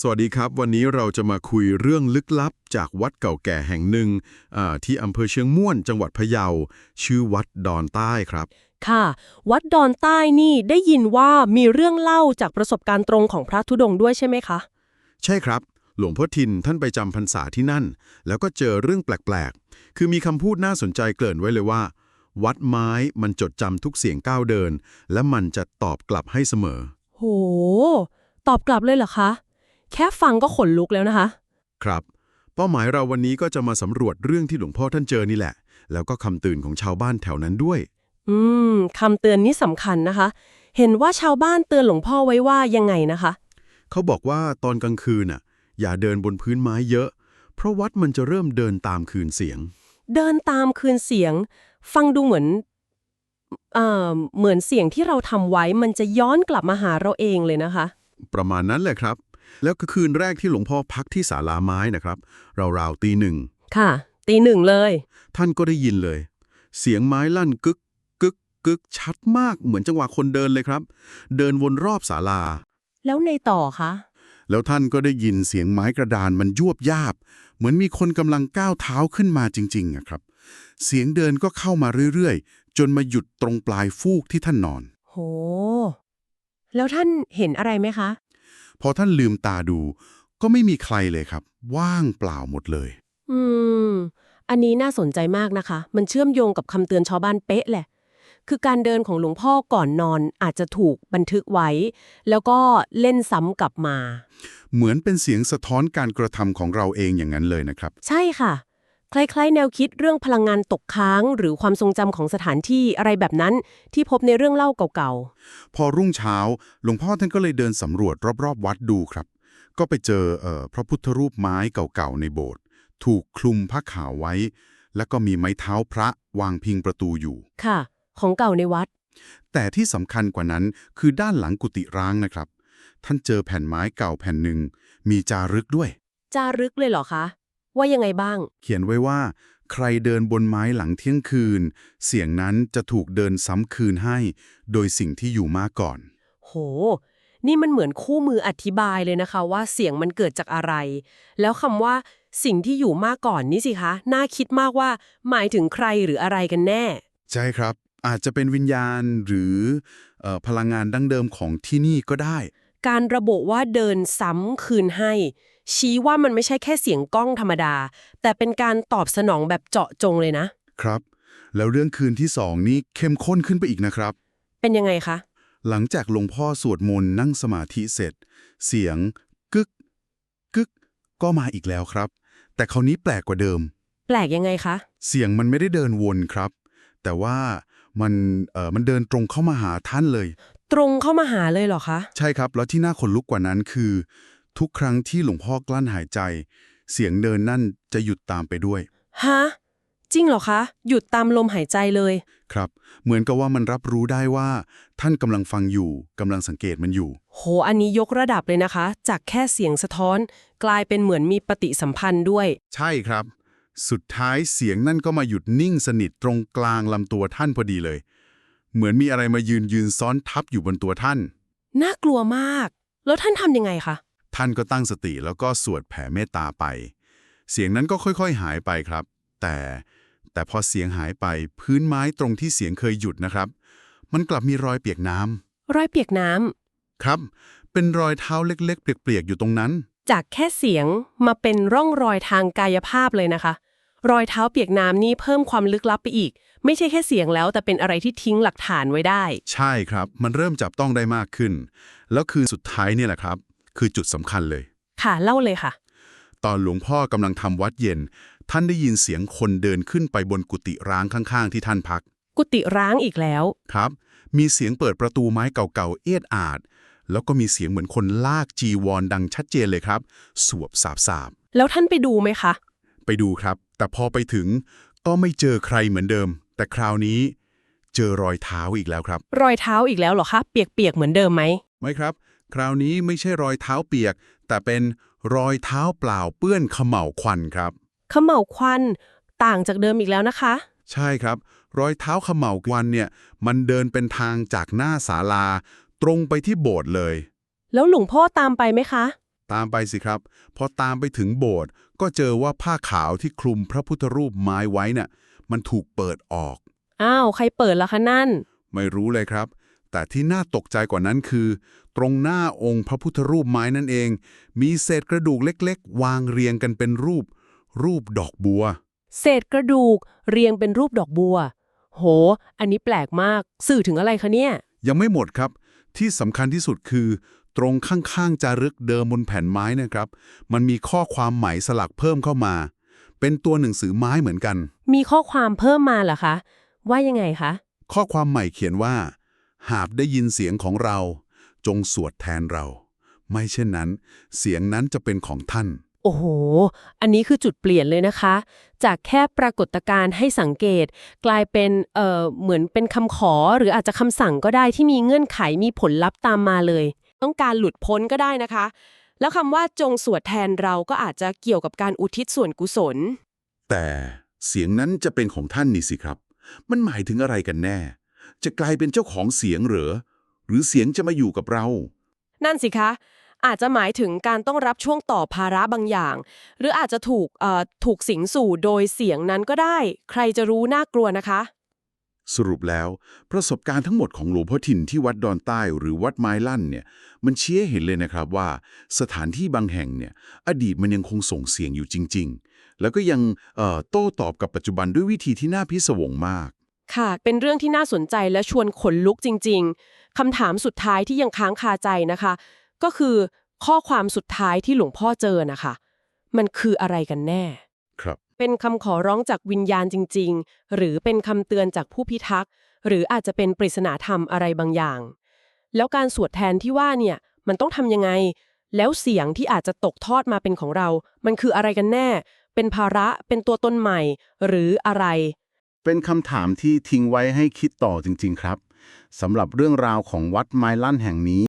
สวัสดีครับ วันนี้เราจะมาคุยเรื่องลึกลับจากวัดเก่าแก่แห่งหนึ่งอ่าที่อำเภอเชียงม่วนจังหวัดพะเยา ชื่อวัดดอนใต้ครับ ค่ะ วัดดอนใต้นี่ได้ยินว่ามีเรื่องเล่าจากประสบการณ์ตรงของพระธุดงค์ด้วยใช่ไหมคะ ใช่ครับ หลวงพ่อทินท่านไปจำพรรษาที่นั่น แล้วก็เจอเรื่องแปลกๆ คือมีคำพูดน่าสนใจเกริ่นไว้เลยว่า วัดไม้มันจดจำทุกเสียงก้าวเดิน และมันจะตอบกลับให้เสมอ โห ตอบกลับเลยเหรอคะ แค่ฟังก็ขนลุกแล้วนะคะ ครับ เป้าหมายเราวันนี้ก็จะมาสำรวจเรื่องที่หลวงพ่อท่านเจอนี่แหละ แล้วก็คำตื่นของชาวบ้านแถวนั้นด้วย อืมคำเตือนนี้สำคัญนะคะ เห็นว่าชาวบ้านเตือนหลวงพ่อไว้ว่ายังไงนะคะ เขาบอกว่าตอนกลางคืนน่ะ อย่าเดินบนพื้นไม้เยอะ เพราะวัดมันจะเริ่มเดินตามคืนเสียง เดินตามคืนเสียง ฟังดูเหมือนเอ่อเหมือนเสียงที่เราทำไว้มันจะย้อนกลับมาหาเราเองเลยนะคะ ประมาณนั้นแหละครับ แล้วก็คืนแรกที่หลวงพ่อพักที่ศาลาไม้นะครับ ราวๆตีหนึ่ง ค่ะ ตีหนึ่งเลย ท่านก็ได้ยินเลย เสียงไม้ลั่นกึกกึกกึกชัดมากเหมือนจังหวะคนเดินเลยครับ เดินวนรอบศาลา แล้วในต่อคะแล้วท่านก็ได้ยินเสียงไม้กระดานมันยวบยาบ เหมือนมีคนกำลังก้าวเท้าขึ้นมาจริงๆอะครับ เสียงเดินก็เข้ามาเรื่อยๆ จนมาหยุดตรงปลายฟูกที่ท่านนอน โห แล้วท่านเห็นอะไรไหมคะ พอท่านลืมตาดู ก็ไม่มีใครเลยครับ ว่างเปล่าหมดเลย อืม อันนี้น่าสนใจมากนะคะ มันเชื่อมโยงกับคำเตือนชาวบ้านเป๊ะแหละ คือการเดินของหลวงพ่อก่อนนอนอาจจะถูกบันทึกไว้ แล้วก็เล่นซ้ำกลับมา เหมือนเป็นเสียงสะท้อนการกระทำของเราเองอย่างนั้นเลยนะครับ ใช่ค่ะ คล้ายๆ แนวคิดเรื่องพลังงานตกค้าง หรือความทรงจำของสถานที่อะไรแบบนั้นที่พบในเรื่องเล่าเก่าพอรุ่งเช้าหลวงพ่อท่านก็เลยเดินสำรวจรอบๆ วัดดูครับ ก็ไปเจอเอ่อพระพุทธรูปไม้เก่าๆในโบสถ์ถูกคลุมผ้าขาวไว้ แล้วก็มีไม้เท้าพระวางพิงประตูอยู่ ๆ ค่ะ ของเก่าในวัด แต่ที่สำคัญกว่านั้นคือด้านหลังกุฏิร้างนะครับ ท่านเจอแผ่นไม้เก่าแผ่นหนึ่งมีจารึกด้วย จารึกเลยเหรอคะ ว่ายังไงบ้าง เขียนไว้ว่า ใครเดินบนไม้หลังเที่ยงคืน เสียงนั้นจะถูกเดินซ้ำคืนให้ โดยสิ่งที่อยู่มาก่อน โห นี่มันเหมือนคู่มืออธิบายเลยนะคะ ว่าเสียงมันเกิดจากอะไร แล้วคำว่าสิ่งที่อยู่มาก่อนนี่สิคะน่าคิดมากว่า หมายถึงใครหรืออะไรกันแน่ ใช่ครับ อาจจะเป็นวิญญาณหรือเออพลังงานดั้งเดิมของที่นี่ก็ได้ การระบุว่าเดินซ้ำคืนให้ ชี้ว่ามันไม่ใช่แค่เสียงก้องธรรมดา แต่เป็นการตอบสนองแบบเจาะจงเลยนะ ครับ แล้วเรื่องคืนที่สองนี้เข้มข้นขึ้นไปอีกนะครับ เป็นยังไงคะ หลังจากหลวงพ่อสวดมนต์นั่งสมาธิเสร็จ เสียง กึก กึก ก็มาอีกแล้วครับ แต่คราวนี้แปลกกว่าเดิม แปลกยังไงคะ เสียงมันไม่ได้เดินวนครับ แต่ว่ามันเอ่อมันเดินตรงเข้ามาหาท่านเลย ตรงเข้ามาหาเลยเหรอคะ ใช่ครับ แล้วที่น่าขนลุกกว่านั้นคือ ทุกครั้งที่หลวงพ่อกลั้นหายใจ เสียงเดินนั่นจะหยุดตามไปด้วย ฮะ จริงเหรอคะ หยุดตามลมหายใจเลย ครับ เหมือนกับว่ามันรับรู้ได้ว่า ท่านกำลังฟังอยู่กำลังสังเกตมันอยู่ โห อันนี้ยกระดับเลยนะคะ จากแค่เสียงสะท้อน กลายเป็นเหมือนมีปฏิสัมพันธ์ด้วย ใช่ครับ สุดท้ายเสียงนั่นก็มาหยุดนิ่งสนิทตรงกลางลำตัวท่านพอดีเลย เหมือนมีอะไรมายืนยืนซ้อนทับอยู่บนตัวท่าน น่ากลัวมาก แล้วท่านทำยังไงคะ ท่านก็ตั้งสติแล้วก็สวดแผ่เมตตาไป เสียงนั้นก็ค่อยๆหายไปครับ แต่แต่พอเสียงหายไปพื้นไม้ตรงที่เสียงเคยหยุดนะครับ มันกลับมีรอยเปียกน้ำรอยเปียกน้ำครับ เป็นรอยเท้าเล็ก ๆ เปียกๆอยู่ตรงนั้น จากแค่เสียงมาเป็นร่องรอยทางกายภาพเลยนะคะ รอยเท้าเปียกน้ำนี่เพิ่มความลึกลับไปอีก ไม่ใช่แค่เสียงแล้วแต่เป็นอะไรที่ทิ้งหลักฐานไว้ได้ ใช่ครับ มันเริ่มจับต้องได้มากขึ้น แล้วคือสุดท้ายเนี่ยแหละครับ คือจุดสำคัญเลย ค่ะเล่าเลยค่ะ ตอนหลวงพ่อกำลังทำวัดเย็น ท่านได้ยินเสียงคนเดินขึ้นไปบนกุฏิร้างข้างๆ ที่ท่านพัก กุฏิร้างอีกแล้ว ครับ มีเสียงเปิดประตูไม้เก่าๆ เอียดอาด แล้วก็มีเสียงเหมือนคนลากจีวรดังชัดเจนเลยครับ สวบสาบสาบแล้วท่านไปดูไหมคะ ไปดูครับ แต่พอไปถึงก็ไม่เจอใครเหมือนเดิม แต่คราวนี้เจอรอยเท้าอีกแล้วครับ รอยเท้าอีกแล้วเหรอคะ เปียกๆเหมือนเดิมไหม ไม่ครับ คราวนี้ไม่ใช่รอยเท้าเปียก แต่เป็นรอยเท้าเปล่าเปื้อนเขม่าวควันครับ เขม่าวควันต่างจากเดิมอีกแล้วนะคะ ใช่ครับ รอยเท้าเขม่าวควันเนี่ย มันเดินเป็นทางจากหน้าศาลา ตรงไปที่โบสถ์เลย แล้วหลวงพ่อตามไปไหมคะ ตามไปสิครับ พอตามไปถึงโบสถ์ก็เจอว่าผ้าขาวที่คลุมพระพุทธรูปไม้ไว้น่ะ มันถูกเปิดออก อ้าว ใครเปิดล่ะคะนั่น ไม่รู้เลยครับ แต่ที่น่าตกใจกว่านั้นคือ ตรงหน้าองค์พระพุทธรูปไม้นั่นเอง มีเศษกระดูกเล็กๆ วางเรียงกันเป็นรูป รูปดอกบัว เศษกระดูกเรียงเป็นรูปดอกบัว โห อันนี้แปลกมาก สื่อถึงอะไรคะเนี่ย ยังไม่หมดครับ ที่สำคัญที่สุดคือ ตรงข้างๆจารึกเดิมบนแผ่นไม้นะครับ มันมีข้อความไหมายสลักเพิ่มเข้ามา เป็นตัวหนังสือไม้เหมือนกัน มีข้อความเพิ่มมาเหรอคะ ว่ายังไงคะ ข้อความใหม่เขียนว่า หากได้ยินเสียงของเรา จงสวดแทนเรา ไม่เช่นนั้น เสียงนั้นจะเป็นของท่าน โอ้โห อันนี้คือจุดเปลี่ยนเลยนะคะ จากแค่ปรากฏการณ์ให้สังเกต กลายเป็นเอ่อเหมือนเป็นคำขอหรืออาจจะคำสั่งก็ได้ที่มีเงื่อนไขมีผลลัพธ์ตามมาเลย ต้องการหลุดพ้นก็ได้นะคะ แล้วคำว่าจงสวดแทนเราก็อาจจะเกี่ยวกับการอุทิศส่วนกุศล แต่เสียงนั้นจะเป็นของท่านนี่สิครับ มันหมายถึงอะไรกันแน่ จะกลายเป็นเจ้าของเสียงเหรอ หรือเสียงจะมาอยู่กับเรา นั่นสิคะ อาจจะหมายถึงการต้องรับช่วงต่อภาระบางอย่าง หรืออาจจะถูกเอ่อถูกสิงสู่โดยเสียงนั้นก็ได้ ใครจะรู้น่ากลัวนะคะ สรุปแล้ว ประสบการณ์ทั้งหมดของหลวงพ่อถิ่นที่วัดดอนใต้หรือวัดไม้ลั่นเนี่ยมันเชี้ให้เห็นเลยนะครับว่า สถานที่บางแห่งเนี่ยอดีตมันยังคงส่งเสียงอยู่จริง ๆ แล้วก็ยังเอ่อโต้ตอบกับปัจจุบันด้วยวิธีที่น่าพิศวงมาก ค่ะ เป็นเรื่องที่น่าสนใจและชวนขนลุกจริง ๆคำถามสุดท้ายที่ยังค้างคาใจนะคะ ก็คือข้อความสุดท้ายที่หลวงพ่อเจอนะคะ มันคืออะไรกันแน่ ครับ เป็นคำขอร้องจากวิญญาณจริง ๆ หรือเป็นคำเตือนจากผู้พิทักษ์ หรืออาจจะเป็นปริศนาธรรมอะไรบางอย่าง แล้วการสวดแทนที่ว่าเนี่ยมันต้องทำยังไง แล้วเสียงที่อาจจะตกทอดมาเป็นของเรา มันคืออะไรกันแน่ เป็นภาระเป็นตัวตนใหม่ หรืออะไร เป็นคำถามที่ทิ้งไว้ให้คิดต่อจริง ๆ ครับสำหรับเรื่องราวของวัดไมลั่นแห่งนี้